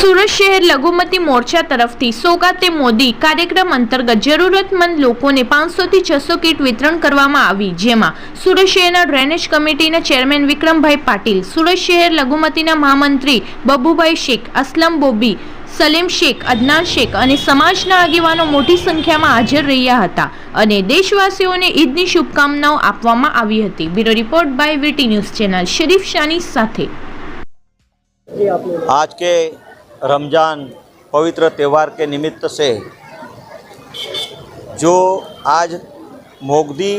સુરત શહેર લઘુમતી મોરચા તરફથી સોગાતે મોદી કાર્યક્રમ અંતર્ગત જરૂરતમંદ લોકોને પાંચસોથી છસો કીટ વિતરણ કરવામાં આવી, જેમાં સુરત શહેરના ડ્રેનેજ કમિટીના ચેરમેન વિક્રમભાઈ પાટીલ, સુરત શહેર લઘુમતીના મહામંત્રી બબુભાઈ શેખ, અસલમ બોબી, સલીમ શેખ, અદનાન શેખ અને સમાજના આગેવાનો મોટી સંખ્યામાં હાજર રહ્યા હતા અને દેશવાસીઓને ઈદની શુભકામનાઓ આપવામાં આવી હતી. Bureau report by VT news channel, Sharif Shani સાથે. આજ કે रमज़ान पवित्र त्यौहार के निमित्त से जो आज मोगदी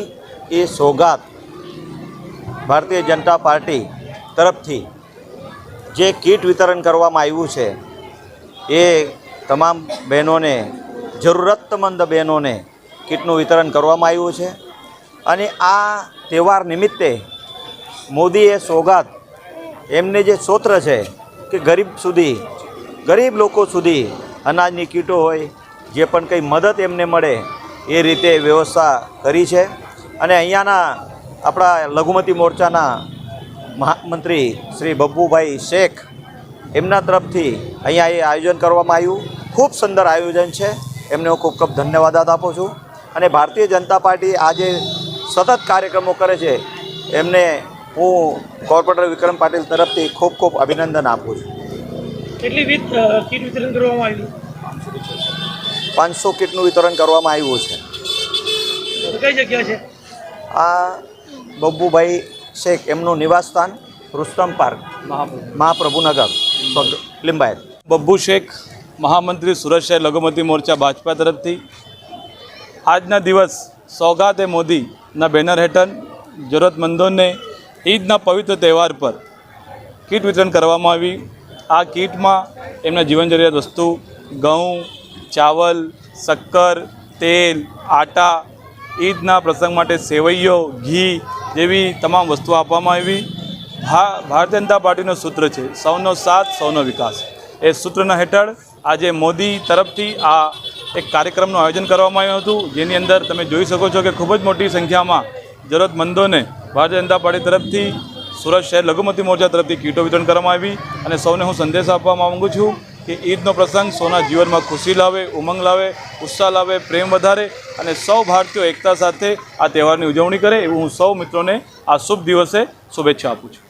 એ સોગાત ભારતીય જનતા પાર્ટી તરફથી જે કીટ વિતરણ કરવામાં આવ્યું છે એ તમામ બહેનોને જરૂરતમંદ બહેનોને કીટનું વિતરણ કરવામાં આવ્યું છે અને આ તહેવાર નિમિત્તે મોદીએ સોગાત એમને જે સૂત્ર છે કે ગરીબ સુધી ગરીબ લોકો સુધી અનાજની કીટો હોય, જે પણ કંઈ મદદ એમને મળે, એ રીતે વ્યવસ્થા કરી છે. અને અહીંયાના આપણા લઘુમતી મોરચાના મહામંત્રી શ્રી બબ્બુભાઈ શેખ, એમના તરફથી અહીંયા એ આયોજન કરવામાં આવ્યું. ખૂબ સુંદર આયોજન છે. એમને હું ખૂબ ખૂબ ધન્યવાદ આપું છું. અને ભારતીય જનતા પાર્ટી આજે સતત કાર્યક્રમો કરે છે. એમને હું કોર્પોરેટર વિક્રમ પાટીલ તરફથી ખૂબ ખૂબ અભિનંદન આપું છું. કેટલી વિત કીટ વિતરણ કરવામાં આવ્યું પાંચસો કીટનું વિતરણ કરવામાં આવ્યું છે. કઈ જગ્યા છે? આ બબ્બુભાઈ શેખ એમનું નિવાસસ્થાન રુસ્તમ પાર્ક મહાપ્રભુનગર લિંબાયત. બબ્બુ શેખ મહામંત્રી સુરત શહેર લઘુમતી મોરચા ભાજપા તરફથી. આજના દિવસ સોગાત એ મોદીના બેનર હેઠળ જરૂરતમંદોને ઈદના પવિત્ર તહેવાર પર કીટ વિતરણ કરવામાં આવી. આ કીટમાં એમના જીવન જરૂરિયાત વસ્તુ, ઘઉં, ચાવલ, શક્કર, તેલ, આટા ઈદના પ્રસંગ માટે સેવૈયો, ઘી જેવી તમામ વસ્તુઓ આપવામાં આવી. ભા, ભારતીય જનતા પાર્ટીનું સૂત્ર છે, સૌનો સાથ, સૌનો વિકાસ. એ સૂત્રના હેઠળ આજે મોદી તરફથી આ એક કાર્યક્રમનું આયોજન કરવામાં આવ્યું હતું, જેની અંદર તમે જોઈ શકો છો કે ખૂબ જ મોટી સંખ્યામાં જરૂરતમંદોને ભારતીય જનતા પાર્ટી તરફથી સુરત શહેર લઘુમતી મોરચા તરફથી કીટો વિતરણ કરવામાં આવી અને સૌને હું સંદેશ આપવા માગું છું કે ઈદનો પ્રસંગ સૌના જીવનમાં ખુશી લાવે, ઉમંગ લાવે, ઉત્સાહ લાવે, પ્રેમ વધારે અને સૌ ભારતીયો એકતા સાથે આ તહેવારની ઉજવણી કરે એવું હું સૌ મિત્રોને આ શુભ દિવસે શુભેચ્છા આપું છું.